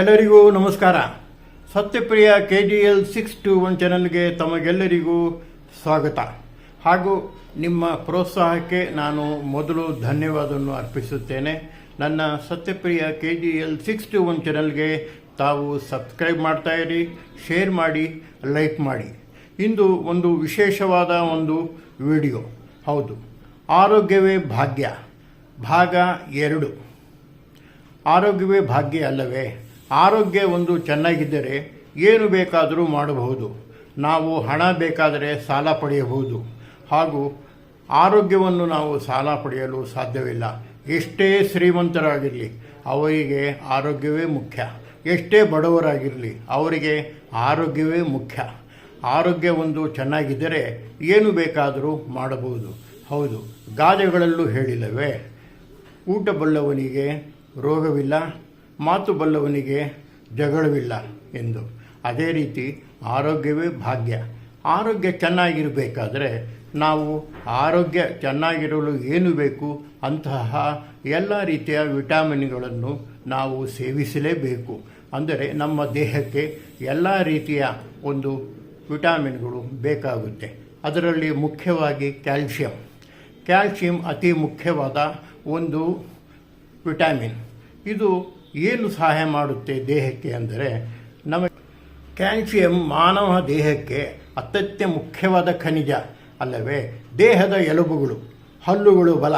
ಎಲ್ಲರಿಗೂ ನಮಸ್ಕಾರ. Satyapriya K G L six two one ಚಾನಲ್ಗೆ ತಮಗೆಲ್ಲರಿಗೂ ಸ್ವಾಗತ. ಹಾಗೂ ನಿಮ್ಮ ಪ್ರೋತ್ಸಾಹಕ್ಕೆ ನಾನು ಮೊದಲು ಧನ್ಯವಾದವನ್ನು ಅರ್ಪಿಸುತ್ತೇನೆ. ನನ್ನ Satyapriya K G L six two one ಚಾನಲ್ಗೆ ತಾವು ಸಬ್ಸ್ಕ್ರೈಬ್ ಮಾಡ್ತಾ ಇರಿ, ಶೇರ್ ಮಾಡಿ, ಲೈಕ್ ಮಾಡಿ. ಇಂದು ಒಂದು ವಿಶೇಷವಾದ ಒಂದು ವಿಡಿಯೋ. ಹೌದು, ಆರೋಗ್ಯವೇ ಭಾಗ್ಯ. ಭಾಗ ಎರಡು. ಆರೋಗ್ಯವೇ ಭಾಗ್ಯ ಅಲ್ಲವೇ? ಆರೋಗ್ಯ ಒಂದು ಚೆನ್ನಾಗಿದ್ದರೆ ಏನು ಬೇಕಾದರೂ ಮಾಡಬಹುದು. ನಾವು ಹಣ ಬೇಕಾದರೆ ಸಾಲ ಪಡೆಯಬಹುದು. ಹಾಗೂ ಆರೋಗ್ಯವನ್ನು ನಾವು ಸಾಲ ಪಡೆಯಲು ಸಾಧ್ಯವಿಲ್ಲ. ಎಷ್ಟೇ ಶ್ರೀಮಂತರಾಗಿರಲಿ, ಅವರಿಗೆ ಆರೋಗ್ಯವೇ ಮುಖ್ಯ. ಎಷ್ಟೇ ಬಡವರಾಗಿರಲಿ, ಅವರಿಗೆ ಆರೋಗ್ಯವೇ ಮುಖ್ಯ. ಆರೋಗ್ಯ ಒಂದು ಚೆನ್ನಾಗಿದ್ದರೆ ಏನು ಬೇಕಾದರೂ ಮಾಡಬಹುದು. ಹೌದು, ಗಾದೆಗಳಲ್ಲೂ ಹೇಳಿಲ್ಲವೇ? ಊಟ ಬಲ್ಲವನಿಗೆ ರೋಗವಿಲ್ಲ ಮಾತು ಬಲ್ಲವನಿಗೆ ಜಗಳವಿಲ್ಲ ಎಂದು. ಅದೇ ರೀತಿ ಆರೋಗ್ಯವೇ ಭಾಗ್ಯ. ಆರೋಗ್ಯ ಚೆನ್ನಾಗಿರಬೇಕಾದ್ರೆ ನಾವು ಆರೋಗ್ಯ ಚೆನ್ನಾಗಿರಲು ಏನು ಬೇಕು ಅಂತಹ ಎಲ್ಲ ರೀತಿಯ ವಿಟಾಮಿನ್ಗಳನ್ನು ನಾವು ಸೇವಿಸಲೇಬೇಕು. ಅಂದರೆ ನಮ್ಮ ದೇಹಕ್ಕೆ ಎಲ್ಲ ರೀತಿಯ ಒಂದು ವಿಟಾಮಿನ್ಗಳು ಬೇಕಾಗುತ್ತೆ. ಅದರಲ್ಲಿ ಮುಖ್ಯವಾಗಿ ಕ್ಯಾಲ್ಶಿಯಂ. ಕ್ಯಾಲ್ಶಿಯಂ ಅತಿ ಮುಖ್ಯವಾದ ಒಂದು ವಿಟಾಮಿನ್. ಇದು ಏನು ಸಹಾಯ ಮಾಡುತ್ತೆ ದೇಹಕ್ಕೆ ಅಂದರೆ ನಮಗೆ ಕ್ಯಾಲ್ಸಿಯಂ ಮಾನವ ದೇಹಕ್ಕೆ ಅತ್ಯಂತ ಮುಖ್ಯವಾದ ಖನಿಜ ಅಲ್ಲವೇ? ದೇಹದ ಎಲುಬುಗಳು, ಹಲ್ಲುಗಳು ಬಲ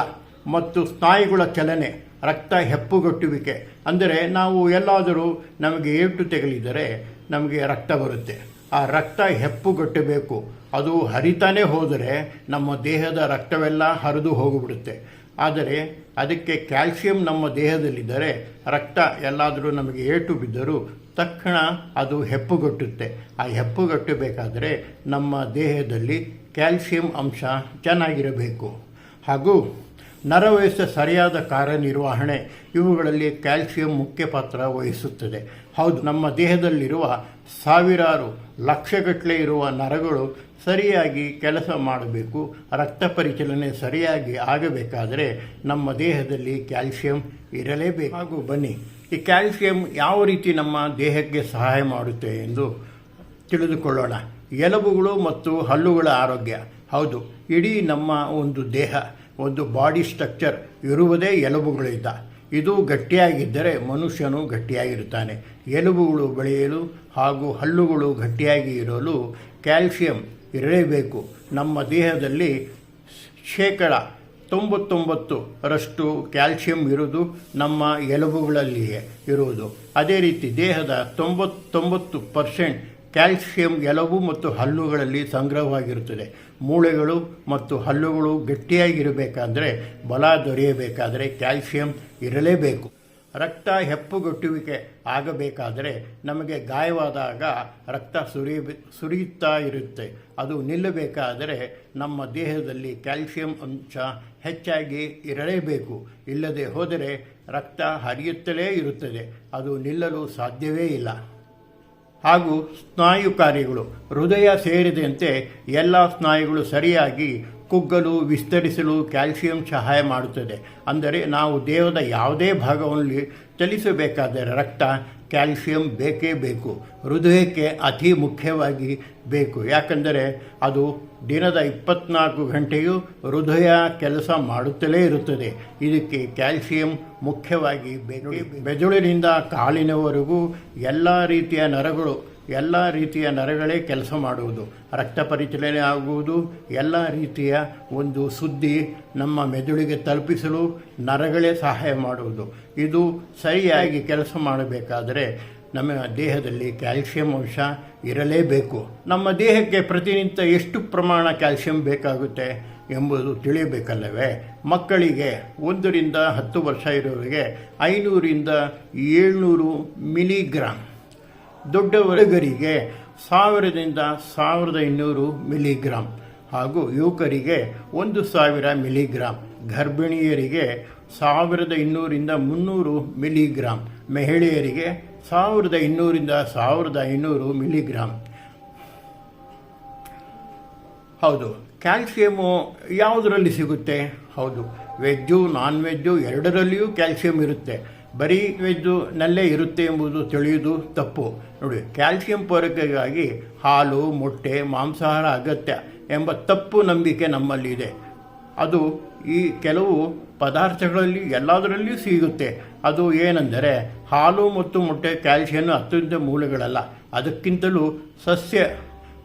ಮತ್ತು ಸ್ನಾಯುಗಳ ಚಲನೆ, ರಕ್ತ ಹೆಪ್ಪುಗಟ್ಟುವಿಕೆ. ಅಂದರೆ ನಾವು ಎಲ್ಲಾದರೂ ನಮಗೆ ಏಟು ತೆಗಲಿದರೆ ನಮಗೆ ರಕ್ತ ಬರುತ್ತೆ. ಆ ರಕ್ತ ಹೆಪ್ಪುಗಟ್ಟಬೇಕು. ಅದು ಹರಿತಾನೆ ಹೋದರೆ ನಮ್ಮ ದೇಹದ ರಕ್ತವೆಲ್ಲ ಹರಿದು ಹೋಗಿಬಿಡುತ್ತೆ. ಆದರೆ ಅದಕ್ಕೆ ಕ್ಯಾಲ್ಸಿಯಂ ನಮ್ಮ ದೇಹದಲ್ಲಿದ್ದರೆ ರಕ್ತ ಎಲ್ಲಾದರೂ ನಮಗೆ ಏಟು ಬಿದ್ದರೂ ತಕ್ಷಣ ಅದು ಹೆಪ್ಪುಗಟ್ಟುತ್ತೆ. ಆ ಹೆಪ್ಪುಗಟ್ಟಬೇಕಾದರೆ ನಮ್ಮ ದೇಹದಲ್ಲಿ ಕ್ಯಾಲ್ಸಿಯಂ ಅಂಶ ಚೆನ್ನಾಗಿರಬೇಕು. ಹಾಗೂ ನರವ್ಯವಸ್ಥೆ ಸರಿಯಾದ ಕಾರ್ಯನಿರ್ವಹಣೆ ಇವುಗಳಲ್ಲಿ ಕ್ಯಾಲ್ಸಿಯಂ ಮುಖ್ಯ ಪಾತ್ರ ವಹಿಸುತ್ತದೆ. ಹೌದು, ನಮ್ಮ ದೇಹದಲ್ಲಿರುವ ಸಾವಿರಾರು ಲಕ್ಷಗಟ್ಟಲೆ ಇರುವ ನರಗಳು ಸರಿಯಾಗಿ ಕೆಲಸ ಮಾಡಬೇಕು, ರಕ್ತ ಪರಿಚಲನೆ ಸರಿಯಾಗಿ ಆಗಬೇಕಾದರೆ ನಮ್ಮ ದೇಹದಲ್ಲಿ ಕ್ಯಾಲ್ಸಿಯಂ ಇರಲೇಬೇಕು. ಹಾಗೂ ಬನ್ನಿ, ಈ ಕ್ಯಾಲ್ಸಿಯಂ ಯಾವ ರೀತಿ ನಮ್ಮ ದೇಹಕ್ಕೆ ಸಹಾಯ ಮಾಡುತ್ತೆ ಎಂದು ತಿಳಿದುಕೊಳ್ಳೋಣ. ಎಲುಬುಗಳು ಮತ್ತು ಹಲ್ಲುಗಳ ಆರೋಗ್ಯ. ಹೌದು, ಇಡೀ ನಮ್ಮ ಒಂದು ದೇಹ ಒಂದು ಬಾಡಿ ಸ್ಟ್ರಕ್ಚರ್ ಇರುವುದೇ ಎಲುಬುಗಳಿಂದ. ಇದು ಗಟ್ಟಿಯಾಗಿದ್ದರೆ ಮನುಷ್ಯನು ಗಟ್ಟಿಯಾಗಿರುತ್ತಾನೆ. ಎಲುಬುಗಳು ಬೆಳೆಯಲು ಹಾಗೂ ಹಲ್ಲುಗಳು ಗಟ್ಟಿಯಾಗಿ ಇರಲು ಕ್ಯಾಲ್ಸಿಯಂ ಇರಲೇಬೇಕು. ನಮ್ಮ ದೇಹದಲ್ಲಿ ಶೇಕಡ ತೊಂಬತ್ತೊಂಬತ್ತು ರಷ್ಟು ಕ್ಯಾಲ್ಸಿಯಂ ಇರುವುದು ನಮ್ಮ ಎಲುಬುಗಳಲ್ಲಿಯೇ ಇರುವುದು. ಅದೇ ರೀತಿ ದೇಹದ ತೊಂಬತ್ತೊಂಬತ್ತು ಪರ್ಸೆಂಟ್ ಕ್ಯಾಲ್ಸಿಯಂ ಎಲವು ಮತ್ತು ಹಲ್ಲುಗಳಲ್ಲಿ ಸಂಗ್ರಹವಾಗಿರುತ್ತದೆ. ಮೂಳೆಗಳು ಮತ್ತು ಹಲ್ಲುಗಳು ಗಟ್ಟಿಯಾಗಿರಬೇಕಾದರೆ ಬಲ ದೊರೆಯಬೇಕಾದರೆ ಕ್ಯಾಲ್ಸಿಯಂ ಇರಲೇಬೇಕು. ರಕ್ತ ಹೆಪ್ಪುಗಟ್ಟುವಿಕೆ ಆಗಬೇಕಾದರೆ ನಮಗೆ ಗಾಯವಾದಾಗ ರಕ್ತ ಸುರಿಯ ಸುರಿಯುತ್ತಾ ಇರುತ್ತೆ. ಅದು ನಿಲ್ಲಬೇಕಾದರೆ ನಮ್ಮ ದೇಹದಲ್ಲಿ ಕ್ಯಾಲ್ಸಿಯಂ ಅಂಶ ಹೆಚ್ಚಾಗಿ ಇರಲೇಬೇಕು. ಇಲ್ಲದೆ ಹೋದರೆ ರಕ್ತ ಹರಿಯುತ್ತಲೇ ಇರುತ್ತದೆ. ಅದು ನಿಲ್ಲಲು ಸಾಧ್ಯವೇ ಇಲ್ಲ. ಹಾಗೂ ಸ್ನಾಯು ಕಾರ್ಯಗಳು ಹೃದಯ ಸೇರಿದಂತೆ ಎಲ್ಲ ಸ್ನಾಯುಗಳು ಸರಿಯಾಗಿ ಕುಗ್ಗಲು ವಿಸ್ತರಿಸಲು ಕ್ಯಾಲ್ಸಿಯಂ ಸಹಾಯ ಮಾಡುತ್ತದೆ. ಅಂದರೆ ನಾವು ದೇಹದ ಯಾವುದೇ ಭಾಗವನ್ನು ಚಲಿಸಬೇಕಾದರೆ ರಕ್ತ ಕ್ಯಾಲ್ಸಿಯಂ ಬೇಕೇ ಬೇಕು. ಹೃದಯಕ್ಕೆ ಅತಿ ಮುಖ್ಯವಾಗಿ ಬೇಕು. ಯಾಕಂದರೆ ಅದು ದಿನದ ಇಪ್ಪತ್ನಾಲ್ಕು ಗಂಟೆಯೂ ಹೃದಯ ಕೆಲಸ ಮಾಡುತ್ತಲೇ ಇರುತ್ತದೆ. ಇದಕ್ಕೆ ಕ್ಯಾಲ್ಸಿಯಂ ಮುಖ್ಯವಾಗಿ ಬೇಕೇ. ಬೆಜುಳಿನಿಂದ. ಕಾಲಿನವರೆಗೂ ಎಲ್ಲ ರೀತಿಯ ನರಗಳು ಎಲ್ಲ ರೀತಿಯ ನರಗಳೇ ಕೆಲಸ ಮಾಡುವುದು. ರಕ್ತ ಪರಿಚಲನೆ ಆಗುವುದು. ಎಲ್ಲ ರೀತಿಯ ಒಂದು ಸುದ್ದಿ ನಮ್ಮ ಮೆದುಳಿಗೆ ತಲುಪಿಸಲು ನರಗಳೇ ಸಹಾಯ ಮಾಡುವುದು. ಇದು ಸರಿಯಾಗಿ ಕೆಲಸ ಮಾಡಬೇಕಾದರೆ ನಮ್ಮ ದೇಹದಲ್ಲಿ ಕ್ಯಾಲ್ಸಿಯಂ ಅಂಶ ಇರಲೇಬೇಕು. ನಮ್ಮ ದೇಹಕ್ಕೆ ಪ್ರತಿನಿತ್ಯ ಎಷ್ಟು ಪ್ರಮಾಣ ಕ್ಯಾಲ್ಸಿಯಂ ಬೇಕಾಗುತ್ತೆ ಎಂಬುದು ತಿಳಿಯಬೇಕಲ್ಲವೇ? ಮಕ್ಕಳಿಗೆ ಒಂದರಿಂದ ಹತ್ತು ವರ್ಷ ಇರೋರಿಗೆ ಐನೂರಿಂದ ಏಳ್ನೂರು ಮಿಲಿಗ್ರಾಮ್ ದೊಡ್ಡವರಿಗರಿಗೆ ಸಾವಿರದಿಂದ ಸಾವಿರದ ಇನ್ನೂರು ಮಿಲಿಗ್ರಾಮ್ ಹಾಗೂ ಯುವಕರಿಗೆ ಒಂದು ಸಾವಿರ ಮಿಲಿಗ್ರಾಮ್ ಗರ್ಭಿಣಿಯರಿಗೆ ಸಾವಿರದ ಇನ್ನೂರಿಂದ ಮುನ್ನೂರು ಮಿಲಿಗ್ರಾಮ್ ಮಹಿಳೆಯರಿಗೆ ಸಾವಿರದ ಇನ್ನೂರಿಂದ ಸಾವಿರದ ಐನೂರು ಮಿಲಿಗ್ರಾಮ್ ಹೌದು, ಕ್ಯಾಲ್ಸಿಯಮು ಯಾವುದರಲ್ಲಿ ಸಿಗುತ್ತೆ? ಹೌದು, ವೆಜ್ಜು, ನಾನ್ ವೆಜ್ಜು ಎರಡರಲ್ಲಿಯೂ ಕ್ಯಾಲ್ಸಿಯಂ ಇರುತ್ತೆ. ಬರೀ ವೆಜ್ಜುನಲ್ಲೇ ಇರುತ್ತೆ ಎಂಬುದು ತಿಳಿಯುವುದು ತಪ್ಪು. ನೋಡಿ, ಕ್ಯಾಲ್ಸಿಯಂ ಪೂರೈಕೆಗಾಗಿ ಹಾಲು, ಮೊಟ್ಟೆ, ಮಾಂಸಾಹಾರ ಅಗತ್ಯ ಎಂಬ ತಪ್ಪು ನಂಬಿಕೆ ನಮ್ಮಲ್ಲಿದೆ ಅದು ಈ ಕೆಲವು ಪದಾರ್ಥಗಳಲ್ಲಿ ಎಲ್ಲದರಲ್ಲಿಯೂ ಸಿಗುತ್ತೆ. ಅದು ಏನೆಂದರೆ ಹಾಲು ಮತ್ತು ಮೊಟ್ಟೆ ಕ್ಯಾಲ್ಸಿಯಂ ಅತ್ಯಂತ ಮೂಲಗಳಲ್ಲ. ಅದಕ್ಕಿಂತಲೂ ಸಸ್ಯ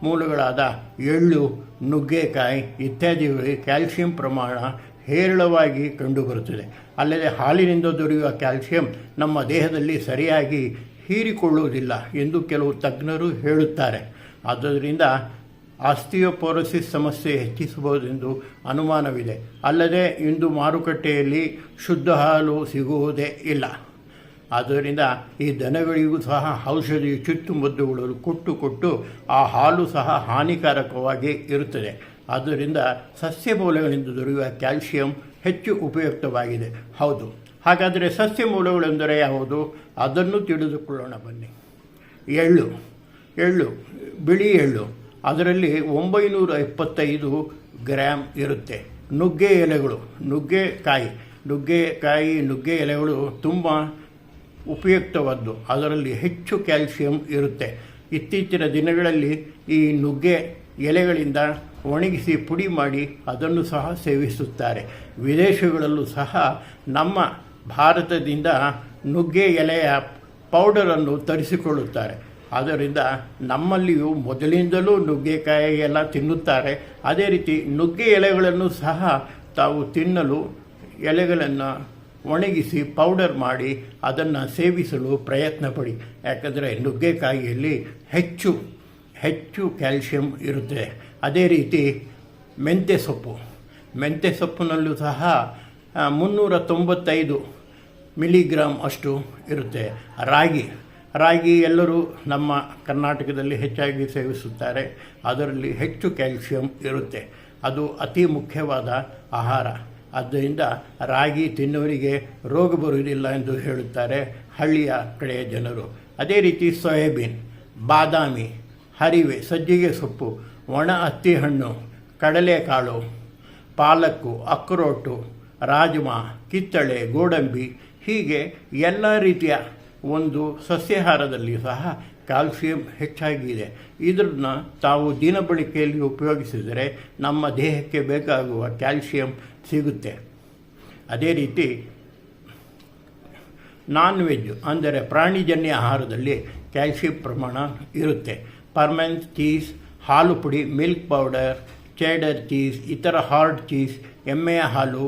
ಮೂಲಗಳಾದ ಎಳ್ಳು, ನುಗ್ಗೆಕಾಯಿ ಇತ್ಯಾದಿಗಳಲ್ಲಿ ಕ್ಯಾಲ್ಸಿಯಂ ಪ್ರಮಾಣ ಹೇರಳವಾಗಿ ಕಂಡುಬರುತ್ತದೆ. ಅಲ್ಲದೆ ಹಾಲಿನಿಂದ ದೊರೆಯುವ ಕ್ಯಾಲ್ಸಿಯಂ ನಮ್ಮ ದೇಹದಲ್ಲಿ ಸರಿಯಾಗಿ ಹೀರಿಕೊಳ್ಳುವುದಿಲ್ಲ ಎಂದು ಕೆಲವು ತಜ್ಞರು ಹೇಳುತ್ತಾರೆ. ಆದ್ದರಿಂದ ಆಸ್ತಿಯೋಪೋರೋಸಿಸ್ ಸಮಸ್ಯೆ ಹೆಚ್ಚಿಸಬಹುದೆಂದು ಅನುಮಾನವಿದೆ. ಅಲ್ಲದೆ ಇಂದು ಮಾರುಕಟ್ಟೆಯಲ್ಲಿ ಶುದ್ಧ ಹಾಲು ಸಿಗುವುದೇ ಇಲ್ಲ. ಆದ್ದರಿಂದ ಈ ದನಗಳಿಗೂ ಸಹ ಔಷಧಿ ಚುಚ್ಚುಮದ್ದುಗಳು ಕೊಟ್ಟು ಕೊಟ್ಟು ಆ ಹಾಲು ಸಹ ಹಾನಿಕಾರಕವಾಗಿ ಇರುತ್ತದೆ. ಆದ್ದರಿಂದ ಸಸ್ಯ ಮೂಲಗಳಿಂದ ದೊರೆಯುವ ಕ್ಯಾಲ್ಸಿಯಂ ಹೆಚ್ಚು ಉಪಯುಕ್ತವಾಗಿದೆ. ಹೌದು. ಹಾಗಾದರೆ ಸಸ್ಯ ಮೂಲಗಳೆಂದರೆ ಯಾವುದು? ಅದನ್ನು ತಿಳಿದುಕೊಳ್ಳೋಣ ಬನ್ನಿ. ಎಳ್ಳು. ಎಳ್ಳು, ಬಿಳಿ ಎಳ್ಳು. ಅದರಲ್ಲಿ ಒಂಬೈನೂರ ಇಪ್ಪತ್ತೈದು ಗ್ರಾಮ್ ಇರುತ್ತೆ. ನುಗ್ಗೆ ಎಲೆಗಳು ನುಗ್ಗೆಕಾಯಿ ನುಗ್ಗೆಕಾಯಿ ನುಗ್ಗೆ ಎಲೆಗಳು ತುಂಬ ಉಪಯುಕ್ತವಾದ್ದು. ಅದರಲ್ಲಿ ಹೆಚ್ಚು ಕ್ಯಾಲ್ಸಿಯಂ ಇರುತ್ತೆ. ಇತ್ತೀಚಿನ ದಿನಗಳಲ್ಲಿ ಈ ನುಗ್ಗೆ ಎಲೆಗಳಿಂದ ಒಣಗಿಸಿ ಪುಡಿ ಮಾಡಿ ಅದನ್ನು ಸಹ ಸೇವಿಸುತ್ತಾರೆ. ವಿದೇಶಗಳಲ್ಲೂ ಸಹ ನಮ್ಮ ಭಾರತದಿಂದ ನುಗ್ಗೆ ಎಲೆಯ ಪೌಡರನ್ನು ತರಿಸಿಕೊಳ್ಳುತ್ತಾರೆ. ಆದ್ದರಿಂದ ನಮ್ಮಲ್ಲಿಯೂ ಮೊದಲಿಂದಲೂ ನುಗ್ಗೆಕಾಯಿ ಎಲ್ಲ ತಿನ್ನುತ್ತಾರೆ. ಅದೇ ರೀತಿ ನುಗ್ಗೆ ಎಲೆಗಳನ್ನು ಸಹ ತಾವು ತಿನ್ನಲು ಎಲೆಗಳನ್ನು ಒಣಗಿಸಿ ಪೌಡರ್ ಮಾಡಿ ಅದನ್ನು ಸೇವಿಸಲು ಪ್ರಯತ್ನ ಪಡಿ ಯಾಕಂದರೆ ನುಗ್ಗೆಕಾಯಿಯಲ್ಲಿ ಹೆಚ್ಚು ಹೆಚ್ಚು ಕ್ಯಾಲ್ಸಿಯಂ ಇರುತ್ತೆ. ಅದೇ ರೀತಿ ಮೆಂತ್ಯ ಸೊಪ್ಪು. ಮೆಂತ್ಯ ಸೊಪ್ಪಿನಲ್ಲೂ ಸಹ ಮುನ್ನೂರ ತೊಂಬತ್ತೈದು ಮಿಲಿಗ್ರಾಮ್ ಅಷ್ಟು ಇರುತ್ತೆ. ರಾಗಿ. ರಾಗಿ ಎಲ್ಲರೂ ನಮ್ಮ ಕರ್ನಾಟಕದಲ್ಲಿ ಹೆಚ್ಚಾಗಿ ಸೇವಿಸುತ್ತಾರೆ. ಅದರಲ್ಲಿ ಹೆಚ್ಚು ಕ್ಯಾಲ್ಸಿಯಂ ಇರುತ್ತೆ. ಅದು ಅತಿ ಮುಖ್ಯವಾದ ಆಹಾರ. ಆದ್ದರಿಂದ ರಾಗಿ ತಿನ್ನುವರಿಗೆ ರೋಗ ಬರುವುದಿಲ್ಲ ಎಂದು ಹೇಳುತ್ತಾರೆ ಹಳ್ಳಿಯ ಕಡೆಯ ಜನರು. ಅದೇ ರೀತಿ ಸೋಯಾಬೀನ್, ಬಾದಾಮಿ ಹರಿವೆ, ಸಜ್ಜಿಗೆ ಸೊಪ್ಪು, ಒಣ ಹತ್ತಿ ಹಣ್ಣು ಕಡಲೆಕಾಳು ಪಾಲಕ್ಕು ಅಕ್ರೋಟು ರಾಜ್ಮಾ, ಕಿತ್ತಳೆ, ಗೋಡಂಬಿ ಹೀಗೆ ಎಲ್ಲ ರೀತಿಯ ಒಂದು ಸಸ್ಯಾಹಾರದಲ್ಲಿ ಸಹ ಕ್ಯಾಲ್ಸಿಯಂ ಹೆಚ್ಚಾಗಿದೆ ಇದನ್ನು ತಾವು ದಿನಬಳಕೆಯಲ್ಲಿ ಉಪಯೋಗಿಸಿದರೆ ನಮ್ಮ ದೇಹಕ್ಕೆ ಬೇಕಾಗುವ ಕ್ಯಾಲ್ಸಿಯಂ ಸಿಗುತ್ತೆ. ಅದೇ ರೀತಿ ನಾನ್ ವೆಜ್ ಅಂದರೆ ಪ್ರಾಣಿಜನ್ಯ ಆಹಾರದಲ್ಲಿ ಕ್ಯಾಲ್ಸಿಯಂ ಪ್ರಮಾಣ ಇರುತ್ತೆ. ಪರ್ಮೆನ್ಸ್ ಚೀಸ್, ಹಾಲು ಪುಡಿ, ಮಿಲ್ಕ್ ಪೌಡರ್, ಚೇಡರ್ ಚೀಸ್, ಇತರ ಹಾರ್ಡ್ ಚೀಸ್, ಎಮ್ಮೆಯ ಹಾಲು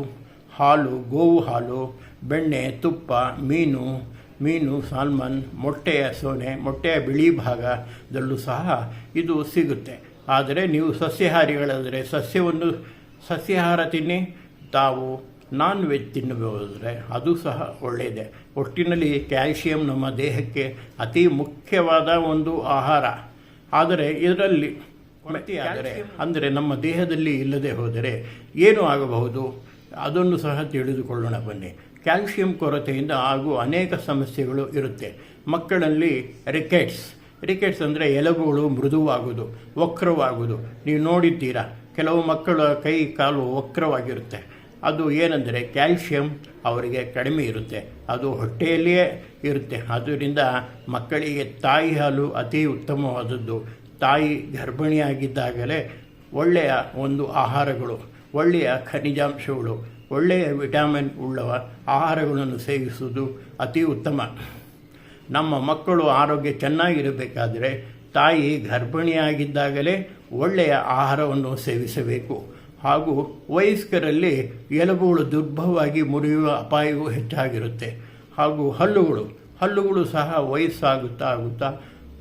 ಹಾಲು, ಗೋವು ಹಾಲು, ಬೆಣ್ಣೆ, ತುಪ್ಪ, ಮೀನು ಮೀನು, ಸಾಲ್ಮನ್, ಮೊಟ್ಟೆಯ ಸೋನೆ, ಮೊಟ್ಟೆಯ ಬಿಳಿ ಭಾಗದಲ್ಲೂ ಸಹ ಇದು ಸಿಗುತ್ತೆ. ಆದರೆ ನೀವು ಸಸ್ಯಾಹಾರಿಗಳಾದರೆ ಸಸ್ಯವನ್ನು ಸಸ್ಯಾಹಾರ ತಿನ್ನಿ, ತಾವು ನಾನ್ ವೆಜ್ ತಿನ್ನಬಹುದಾದರೆ ಅದು ಸಹ ಒಳ್ಳೆಯದೇ ಒಟ್ಟಿನಲ್ಲಿ ಕ್ಯಾಲ್ಶಿಯಂ ನಮ್ಮ ದೇಹಕ್ಕೆ ಅತಿ ಮುಖ್ಯವಾದ ಒಂದು ಆಹಾರ. ಆದರೆ ಇದರಲ್ಲಿ ಕೊರತೆಯಾದರೆ ಅಂದರೆ ನಮ್ಮ ದೇಹದಲ್ಲಿ ಇಲ್ಲದೆ ಹೋದರೆ ಏನು ಆಗಬಹುದು? ಅದನ್ನು ಸಹ ತಿಳಿದುಕೊಳ್ಳೋಣ ಬನ್ನಿ. ಕ್ಯಾಲ್ಸಿಯಂ ಕೊರತೆಯಿಂದ ಆಗುವ ಅನೇಕ ಸಮಸ್ಯೆಗಳು ಇರುತ್ತೆ. ಮಕ್ಕಳಲ್ಲಿ ರಿಕೆಟ್ಸ್. ರಿಕೆಟ್ಸ್ ಅಂದರೆ ಎಲುಬುಗಳು ಮೃದುವಾಗುವುದು ವಕ್ರವಾಗುವುದು. ನೀವು ನೋಡಿದ್ದೀರಾ? ಕೆಲವು ಮಕ್ಕಳ ಕೈ ಕಾಲು ವಕ್ರವಾಗಿರುತ್ತೆ. ಅದು ಏನೆಂದರೆ ಕ್ಯಾಲ್ಸಿಯಂ ಅವರಿಗೆ ಕಡಿಮೆ ಇರುತ್ತೆ. ಅದು ಹೊಟ್ಟೆಯಲ್ಲಿಯೇ ಇರುತ್ತೆ. ಅದರಿಂದ ಮಕ್ಕಳಿಗೆ ತಾಯಿ ಹಾಲು ಅತಿ ಉತ್ತಮವಾದದ್ದು. ತಾಯಿ ಗರ್ಭಿಣಿಯಾಗಿದ್ದಾಗಲೇ ಒಳ್ಳೆಯ ಒಂದು ಆಹಾರಗಳು, ಒಳ್ಳೆಯ ಖನಿಜಾಂಶಗಳು, ಒಳ್ಳೆಯ ವಿಟಮಿನ್ ಉಳ್ಳವ ಆಹಾರಗಳನ್ನು ಸೇವಿಸುವುದು ಅತಿ ಉತ್ತಮ. ನಮ್ಮ ಮಕ್ಕಳು ಆರೋಗ್ಯ ಚೆನ್ನಾಗಿರಬೇಕಾದರೆ ತಾಯಿ ಗರ್ಭಿಣಿಯಾಗಿದ್ದಾಗಲೇ ಒಳ್ಳೆಯ ಆಹಾರವನ್ನು ಸೇವಿಸಬೇಕು. ಹಾಗೂ ವಯಸ್ಕರಲ್ಲಿ ಎಲುಬುಗಳು ದುರ್ಬಲವಾಗಿ ಮುರಿಯುವ ಅಪಾಯವೂ ಹೆಚ್ಚಾಗಿರುತ್ತೆ. ಹಾಗೂ ಹಲ್ಲುಗಳು ಹಲ್ಲುಗಳು ಸಹ ವಯಸ್ಸಾಗುತ್ತಾ ಆಗುತ್ತಾ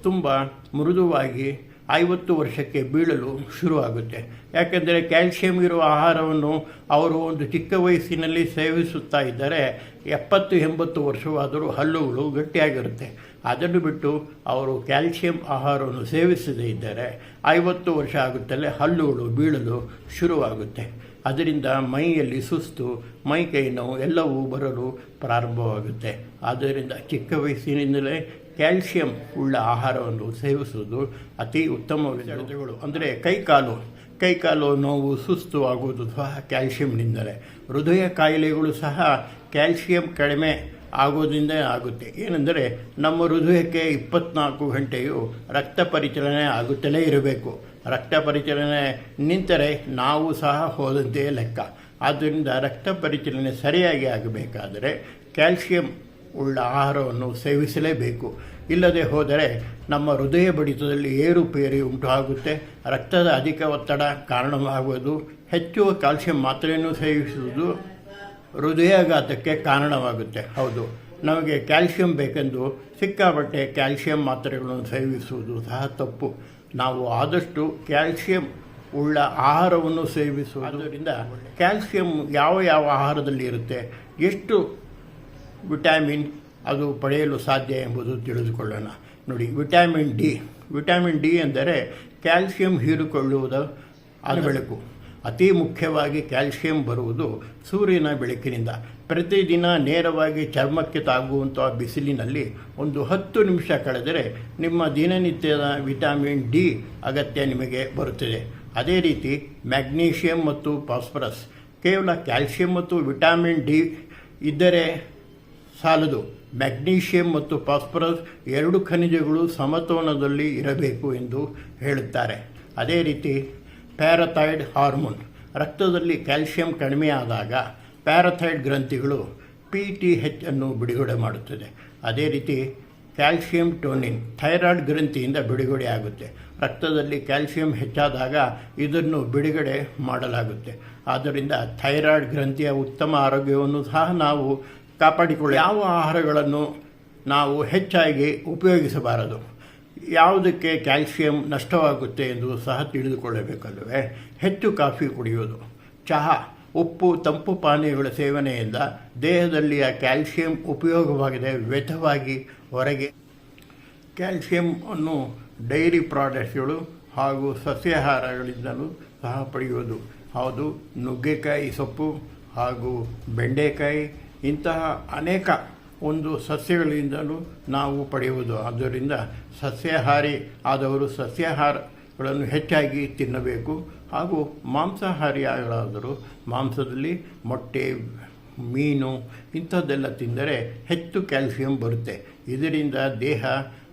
ತುಂಬ ಮೃದುವಾಗಿ ಐವತ್ತು ವರ್ಷಕ್ಕೆ ಬೀಳಲು ಶುರುವಾಗುತ್ತೆ. ಯಾಕೆಂದರೆ ಕ್ಯಾಲ್ಸಿಯಂ ಇರುವ ಆಹಾರವನ್ನು ಅವರು ಒಂದು ಚಿಕ್ಕ ವಯಸ್ಸಿನಲ್ಲಿ ಸೇವಿಸುತ್ತಾ ಇದ್ದರೆ ಎಪ್ಪತ್ತು ಎಂಬತ್ತು ವರ್ಷವಾದರೂ ಹಲ್ಲುಗಳು ಗಟ್ಟಿಯಾಗಿರುತ್ತೆ. ಅದನ್ನು ಬಿಟ್ಟು ಅವರು ಕ್ಯಾಲ್ಸಿಯಂ ಆಹಾರವನ್ನು ಸೇವಿಸದೇ ಇದ್ದರೆ ಐವತ್ತು ವರ್ಷ ಆಗುತ್ತಲೇ ಹಲ್ಲುಗಳು ಬೀಳಲು ಶುರುವಾಗುತ್ತೆ. ಅದರಿಂದ ಮೈಯಲ್ಲಿ ಸುಸ್ತು, ಮೈ ಕೈ ನೋವು ಎಲ್ಲವೂ ಬರಲು ಪ್ರಾರಂಭವಾಗುತ್ತೆ. ಆದ್ದರಿಂದ ಚಿಕ್ಕ ವಯಸ್ಸಿನಿಂದಲೇ ಕ್ಯಾಲ್ಸಿಯಂ ಉಳ್ಳ ಆಹಾರವನ್ನು ಸೇವಿಸುವುದು ಅತಿ ಉತ್ತಮವಾದಗಳು ಅಂದರೆ ಕೈಕಾಲು. ಕೈಕಾಲು ನೋವು ಸುಸ್ತು ಆಗುವುದು ಸಹ ಕ್ಯಾಲ್ಸಿಯಂನಿಂದಲೇ. ಹೃದಯ ಕಾಯಿಲೆಗಳು ಸಹ ಕ್ಯಾಲ್ಸಿಯಂ ಕಡಿಮೆ ಆಗೋದ್ರಿಂದ ಆಗುತ್ತೆ. ಏನೆಂದರೆ ನಮ್ಮ ಹೃದಯಕ್ಕೆ ಇಪ್ಪತ್ನಾಲ್ಕು ಗಂಟೆಯು ರಕ್ತ ಪರಿಚಲನೆ ಆಗುತ್ತಲೇ ಇರಬೇಕು. ರಕ್ತ ಪರಿಚಲನೆ ನಿಂತರೆ ನಾವು ಸಹ ಹೋದಂತೆಯೇ ಲೆಕ್ಕ. ಆದ್ದರಿಂದ ರಕ್ತ ಪರಿಚಲನೆ ಸರಿಯಾಗಿ ಆಗಬೇಕಾದರೆ ಕ್ಯಾಲ್ಸಿಯಂ ಉಳ್ಳ ಆಹಾರವನ್ನು ಸೇವಿಸಲೇಬೇಕು. ಇಲ್ಲದೆ ಹೋದರೆ ನಮ್ಮ ಹೃದಯ ಬಡಿತದಲ್ಲಿ ಏರುಪೇರಿ ಉಂಟು ಆಗುತ್ತೆ. ರಕ್ತದ ಅಧಿಕ ಒತ್ತಡ ಕಾರಣವಾಗುವುದು. ಹೆಚ್ಚು ಕ್ಯಾಲ್ಸಿಯಂ ಮಾತ್ರೆಯನ್ನು ಸೇವಿಸುವುದು ಹೃದಯಾಘಾತಕ್ಕೆ ಕಾರಣವಾಗುತ್ತೆ. ಹೌದು. ನಮಗೆ ಕ್ಯಾಲ್ಸಿಯಂ ಬೇಕೆಂದು ಸಿಕ್ಕಾಪಟ್ಟೆ ಕ್ಯಾಲ್ಸಿಯಂ ಮಾತ್ರೆಗಳನ್ನು ಸೇವಿಸುವುದು ಸಹ ತಪ್ಪು. ನಾವು ಆದಷ್ಟು ಕ್ಯಾಲ್ಸಿಯಂ ಉಳ್ಳ ಆಹಾರವನ್ನು ಸೇವಿಸುವುದರಿಂದ ಕ್ಯಾಲ್ಸಿಯಂ ಯಾವ ಯಾವ ಆಹಾರದಲ್ಲಿ ಇರುತ್ತೆ, ಎಷ್ಟು ವಿಟ್ಯಾಮಿನ್ ಅದು ಪಡೆಯಲು ಸಾಧ್ಯ ಎಂಬುದು ತಿಳಿದುಕೊಳ್ಳೋಣ. ನೋಡಿ ವಿಟ್ಯಾಮಿನ್ ಡಿ. ವಿಟ್ಯಾಮಿನ್ ಡಿ ಎಂದರೆ ಕ್ಯಾಲ್ಸಿಯಂ ಹೀರಿಕೊಳ್ಳುವುದು ಅದು ಬೆಳಕು. ಅತಿ ಮುಖ್ಯವಾಗಿ ಕ್ಯಾಲ್ಸಿಯಂ ಬರುವುದು ಸೂರ್ಯನ ಬೆಳಕಿನಿಂದ. ಪ್ರತಿದಿನ ನೇರವಾಗಿ ಚರ್ಮಕ್ಕೆ ತಾಗುವಂಥ ಬಿಸಿಲಿನಲ್ಲಿ ಒಂದು ಹತ್ತು ನಿಮಿಷ ಕಳೆದರೆ ನಿಮ್ಮ ದಿನನಿತ್ಯದ ವಿಟಮಿನ್ ಡಿ ಅಗತ್ಯ ನಿಮಗೆ ಬರುತ್ತದೆ. ಅದೇ ರೀತಿ ಮ್ಯಾಗ್ನೀಷಿಯಂ ಮತ್ತು ಫಾಸ್ಫರಸ್ ಕೇವಲ ಕ್ಯಾಲ್ಸಿಯಂ ಮತ್ತು ವಿಟಮಿನ್ ಡಿ ಇದ್ದರೆ ಸಾಲದು. ಮ್ಯಾಗ್ನೀಷಿಯಂ ಮತ್ತು ಫಾಸ್ಫರಸ್ ಎರಡು ಖನಿಜಗಳು ಸಮತೋಲನದಲ್ಲಿ ಇರಬೇಕು ಎಂದು ಹೇಳುತ್ತಾರೆ. ಅದೇ ರೀತಿ ಪ್ಯಾರಥೈಡ್ ಹಾರ್ಮೋನ್. ರಕ್ತದಲ್ಲಿ ಕ್ಯಾಲ್ಸಿಯಂ ಕಡಿಮೆಯಾದಾಗ ಪ್ಯಾರಥೈಡ್ ಗ್ರಂಥಿಗಳು ಪಿ ಟಿ ಹೆಚ್ ಅನ್ನು ಬಿಡುಗಡೆ ಮಾಡುತ್ತದೆ. ಅದೇ ರೀತಿ ಕ್ಯಾಲ್ಸಿಯಂ ಟೋನಿನ್ ಥೈರಾಯ್ಡ್ ಗ್ರಂಥಿಯಿಂದ ಬಿಡುಗಡೆ ಆಗುತ್ತೆ. ರಕ್ತದಲ್ಲಿ ಕ್ಯಾಲ್ಸಿಯಂ ಹೆಚ್ಚಾದಾಗ ಇದನ್ನು ಬಿಡುಗಡೆ ಮಾಡಲಾಗುತ್ತೆ. ಆದ್ದರಿಂದ ಥೈರಾಯ್ಡ್ ಗ್ರಂಥಿಯ ಉತ್ತಮ ಆರೋಗ್ಯವನ್ನು ಸಹ ನಾವು ಕಾಪಾಡಿಕೊಳ್ಳಿ. ಯಾವ ಆಹಾರಗಳನ್ನು ನಾವು ಹೆಚ್ಚಾಗಿ ಉಪಯೋಗಿಸಬಾರದು? ಯಾವುದಕ್ಕೆ ಕ್ಯಾಲ್ಸಿಯಂ ನಷ್ಟವಾಗುತ್ತೆ ಎಂದು ಸಹ ತಿಳಿದುಕೊಳ್ಳಬೇಕಲ್ಲವೇ? ಹೆಚ್ಚು ಕಾಫಿ ಕುಡಿಯುವುದು ಚಹಾ, ಉಪ್ಪು, ತಂಪು ಪಾನೀಯಗಳ ಸೇವನೆಯಿಂದ ದೇಹದಲ್ಲಿಯ ಕ್ಯಾಲ್ಸಿಯಂ ಉಪಯೋಗವಾಗಿದೆ ವ್ಯಥವಾಗಿ ಹೊರಗೆ ಕ್ಯಾಲ್ಸಿಯಂ ಅನ್ನು ಡೈರಿ ಪ್ರಾಡಕ್ಟ್ಸ್ಗಳು ಹಾಗೂ ಸಸ್ಯಾಹಾರಗಳಿಂದಲೂ ಸಹ ಪಡೆಯುವುದು. ಹೌದು, ನುಗ್ಗೆಕಾಯಿ ಸೊಪ್ಪು ಹಾಗೂ ಬೆಂಡೆಕಾಯಿ, ಇಂತಹ ಅನೇಕ ಒಂದು ಸಸ್ಯಗಳಿಂದಲೂ ನಾವು ಪಡೆಯುವುದು. ಆದ್ದರಿಂದ ಸಸ್ಯಾಹಾರಿ ಆದವರು ಸಸ್ಯಾಹಾರಗಳನ್ನು ಹೆಚ್ಚಾಗಿ ತಿನ್ನಬೇಕು. ಹಾಗೂ ಮಾಂಸಾಹಾರಿಗಳಾದರೂ ಮಾಂಸದಲ್ಲಿ ಮೊಟ್ಟೆ, ಮೀನು ಇಂಥದ್ದೆಲ್ಲ ತಿಂದರೆ ಹೆಚ್ಚು ಕ್ಯಾಲ್ಸಿಯಂ ಬರುತ್ತೆ. ಇದರಿಂದ ದೇಹ,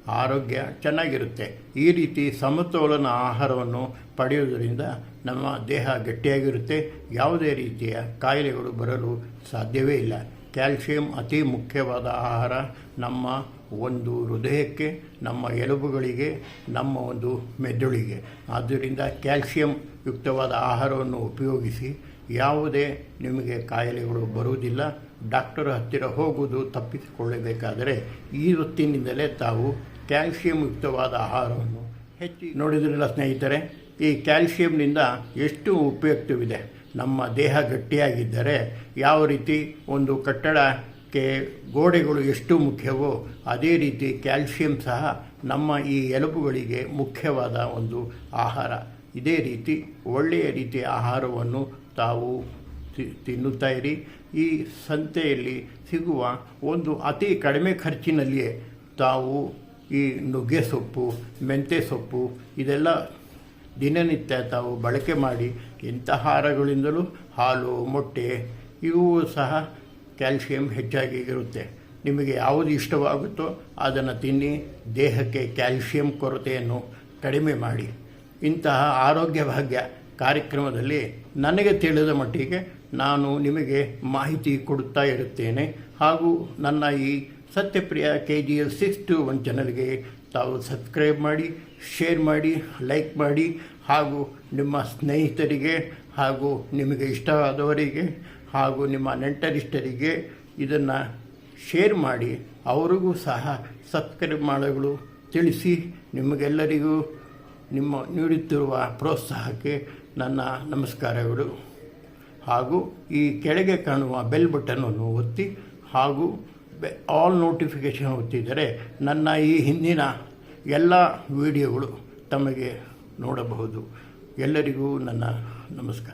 ಆರೋಗ್ಯ ಚೆನ್ನಾಗಿರುತ್ತೆ. ಈ ರೀತಿ ಸಮತೋಲನ ಆಹಾರವನ್ನು ಪಡೆಯುವುದರಿಂದ ನಮ್ಮ ದೇಹ ಗಟ್ಟಿಯಾಗಿರುತ್ತೆ. ಯಾವುದೇ ರೀತಿಯ ಕಾಯಿಲೆಗಳು ಬರಲು ಸಾಧ್ಯವೇ ಇಲ್ಲ. ಕ್ಯಾಲ್ಸಿಯಂ ಅತಿ ಮುಖ್ಯವಾದ ಆಹಾರ. ನಮ್ಮ ಒಂದು ಹೃದಯಕ್ಕೆ ನಮ್ಮ ಎಲುಬುಗಳಿಗೆ ನಮ್ಮ ಒಂದು ಮೆದುಳಿಗೆ. ಆದ್ದರಿಂದ ಕ್ಯಾಲ್ಸಿಯಂ ಯುಕ್ತವಾದ ಆಹಾರವನ್ನು ಉಪಯೋಗಿಸಿ ಯಾವುದೇ ನಿಮಗೆ ಕಾಯಿಲೆಗಳು ಬರುವುದಿಲ್ಲ ಡಾಕ್ಟರ್ ಹತ್ತಿರ ಹೋಗುವುದು ತಪ್ಪಿಸಿಕೊಳ್ಳಬೇಕಾದರೆ ಈ ಹೊತ್ತಿನಿಂದಲೇ ತಾವು ಕ್ಯಾಲ್ಸಿಯಂ ಯುಕ್ತವಾದ ಆಹಾರವನ್ನು ಹೆಚ್ಚಿ ನೋಡಿದ್ರಲ್ಲ ಸ್ನೇಹಿತರೆ ಈ ಕ್ಯಾಲ್ಸಿಯಂನಿಂದ ಎಷ್ಟು ಉಪಯುಕ್ತವಿದೆ? ನಮ್ಮ ದೇಹ ಗಟ್ಟಿಯಾಗಿದ್ದರೆ ಯಾವ ರೀತಿ ಒಂದು ಕಟ್ಟಡಕ್ಕೆ ಗೋಡೆಗಳು ಎಷ್ಟು ಮುಖ್ಯವೋ ಅದೇ ರೀತಿ ಕ್ಯಾಲ್ಸಿಯಂ ಸಹ ನಮ್ಮ ಈ ಎಲುಬುಗಳಿಗೆ ಮುಖ್ಯವಾದ ಒಂದು ಆಹಾರ. ಇದೇ ರೀತಿ ಒಳ್ಳೆಯ ರೀತಿಯ ಆಹಾರವನ್ನು ತಾವು ತಿನ್ನುತ್ತಾ ಇರಿ. ಈ ಸಂತೆಯಲ್ಲಿ ಸಿಗುವ ಒಂದು ಅತಿ ಕಡಿಮೆ ಖರ್ಚಿನಲ್ಲಿಯೇ ತಾವು ಈ ನುಗ್ಗೆ ಸೊಪ್ಪು, ಮೆಂತೆ ಸೊಪ್ಪು ಇದೆಲ್ಲ ದಿನನಿತ್ಯ ತಾವು ಬಳಕೆ ಮಾಡಿ ಇಂಥ ಆಹಾರಗಳಿಂದಲೂ ಹಾಲು, ಮೊಟ್ಟೆ, ಇವು ಸಹ ಕ್ಯಾಲ್ಶಿಯಂ ಹೆಚ್ಚಾಗಿ ಇರುತ್ತೆ. ನಿಮಗೆ ಯಾವುದು ಇಷ್ಟವಾಗುತ್ತೋ ಅದನ್ನು ತಿನ್ನಿ, ದೇಹಕ್ಕೆ ಕ್ಯಾಲ್ಸಿಯಂ ಕೊರತೆಯನ್ನು ಕಡಿಮೆ ಮಾಡಿ. ಇಂತಹ ಆರೋಗ್ಯ ಭಾಗ್ಯ ಕಾರ್ಯಕ್ರಮದಲ್ಲಿ ನನಗೆ ತಿಳಿದ ಮಟ್ಟಿಗೆ ನಾನು ನಿಮಗೆ ಮಾಹಿತಿ ಕೊಡುತ್ತಾ ಇರುತ್ತೇನೆ. ಹಾಗೂ ನನ್ನ ಈ Satyapriya K G L six two one ಚಾನಲ್ಗೆ ತಾವು ಸಬ್ಸ್ಕ್ರೈಬ್ ಮಾಡಿ ಶೇರ್ ಮಾಡಿ ಲೈಕ್ ಮಾಡಿ, ಹಾಗೂ ನಿಮ್ಮ ಸ್ನೇಹಿತರಿಗೆ ಹಾಗೂ ನಿಮಗೆ ಇಷ್ಟವಾದವರಿಗೆ ಹಾಗೂ ನಿಮ್ಮ ನೆಂಟರಿಷ್ಟರಿಗೆ ಇದನ್ನು ಶೇರ್ ಮಾಡಿ, ಅವರಿಗೂ ಸಹ ಸಬ್ಸ್ಕ್ರೈಬ್ ಮಾಡಲು ತಿಳಿಸಿ ನಿಮಗೆಲ್ಲರಿಗೂ ನಿಮ್ಮ ನೀಡುತ್ತಿರುವ ಪ್ರೋತ್ಸಾಹಕ್ಕೆ ನನ್ನ ನಮಸ್ಕಾರಗಳು. ಹಾಗೂ ಈ ಕೆಳಗೆ ಕಾಣುವ ಬೆಲ್ ಬಟನನ್ನು ಒತ್ತಿ ಹಾಗೂ ಆಲ್ ನೋಟಿಫಿಕೇಷನ್ ಒತ್ತಿದರೆ ನನ್ನ ಈ ಹಿಂದಿನ ಎಲ್ಲ ವಿಡಿಯೋಗಳು ತಮಗೆ ನೋಡಬಹುದು. ಎಲ್ಲರಿಗೂ ನನ್ನ ನಮಸ್ಕಾರ.